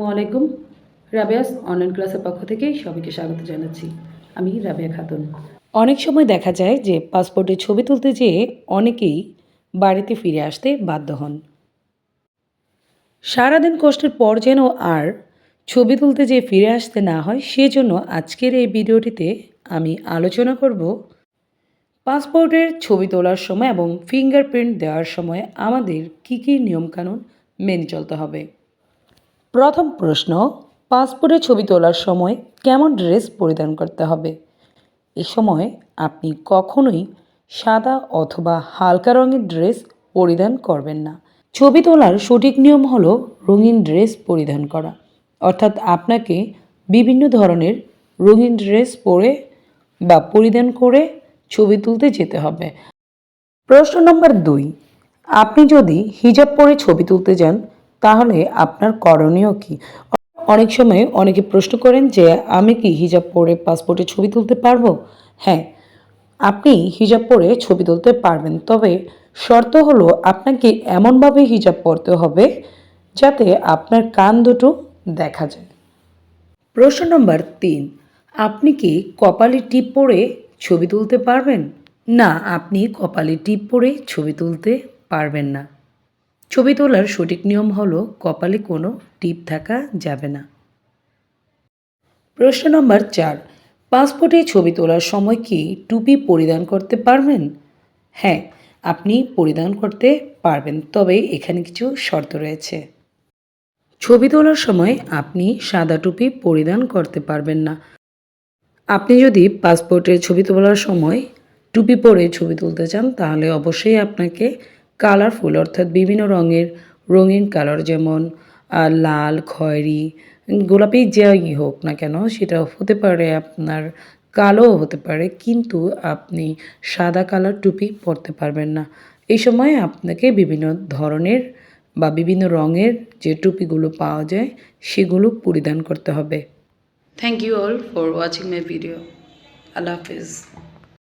আসসালামু আলাইকুম। রাবেয়াস অনলাইন ক্লাসের পক্ষ থেকে সবাইকে স্বাগত জানাচ্ছি। আমি রাবেয়া খাতুন। অনেক সময় দেখা যায় যে পাসপোর্টে ছবি তুলতে যেয়ে অনেকেই বাড়িতে ফিরে আসতে বাধ্য হন। সারাদিন কষ্টের পর যেন আর ছবি তুলতে যেয়ে ফিরে আসতে না হয়, সেজন্য আজকের এই ভিডিওটিতে আমি আলোচনা করব পাসপোর্টের ছবি তোলার সময় এবং ফিঙ্গারপ্রিন্ট দেওয়ার সময় আমাদের কী কী নিয়মকানুন মেনে চলতে হবে। প্রথম প্রশ্ন, পাসপোর্টে ছবি তোলার সময় কেমন ড্রেস পরিধান করতে হবে? এ সময় আপনি কখনোই সাদা অথবা হালকা রঙের ড্রেস পরিধান করবেন না। ছবি তোলার সঠিক নিয়ম হল রঙিন ড্রেস পরিধান করা। অর্থাৎ আপনাকে বিভিন্ন ধরনের রঙিন ড্রেস পরে বা পরিধান করে ছবি তুলতে যেতে হবে। প্রশ্ন নম্বর দুই, আপনি যদি হিজাব পরে ছবি তুলতে যান তাহলে আপনার করণীয় কি? অনেক সময় অনেকে প্রশ্ন করেন যে, আমি কি হিজাব পরে পাসপোর্টে ছবি তুলতে পারব? হ্যাঁ আপনি হিজাব পরে ছবি তুলতে পারবেন। তবে শর্ত হলো আপনাকে এমনভাবে হিজাব পরতে হবে যাতে আপনার কান দুটো দেখা যায়। প্রশ্ন নম্বর তিন, আপনি কি কপালে টিপ পরে ছবি তুলতে পারবেন? না, আপনি কপালে টিপ পরে ছবি তুলতে পারবেন না। ছবি তোলার সঠিক নিয়ম হলো কপালে কোনো টিপ থাকা যাবে না। প্রশ্ন নম্বর চার, পাসপোর্টে ছবি তোলার সময় কি টুপি পরিধান করতে পারবেন? হ্যাঁ আপনি পরিধান করতে পারবেন, তবে এখানে কিছু শর্ত রয়েছে। ছবি তোলার সময় আপনি সাদা টুপি পরিধান করতে পারবেন না। আপনি যদি পাসপোর্টে ছবি তোলার সময় টুপি পরে ছবি তুলতে চান, তাহলে অবশ্যই আপনাকে কালারফুল, অর্থাৎ বিভিন্ন রঙের, রঙিন কালার যেমন লাল, খয়েরি, গোলাপি যাই হোক না কেন সেটা হতে পারে, আপনার কালো হতে পারে, কিন্তু আপনি সাদা কালার টুপি পরতে পারবেন না। এই সময় আপনাকে বিভিন্ন ধরনের বা বিভিন্ন রঙের যে টুপিগুলো পাওয়া যায়, সেগুলো পরিধান করতে হবে। Thank you all for watching my video Allah Hafiz.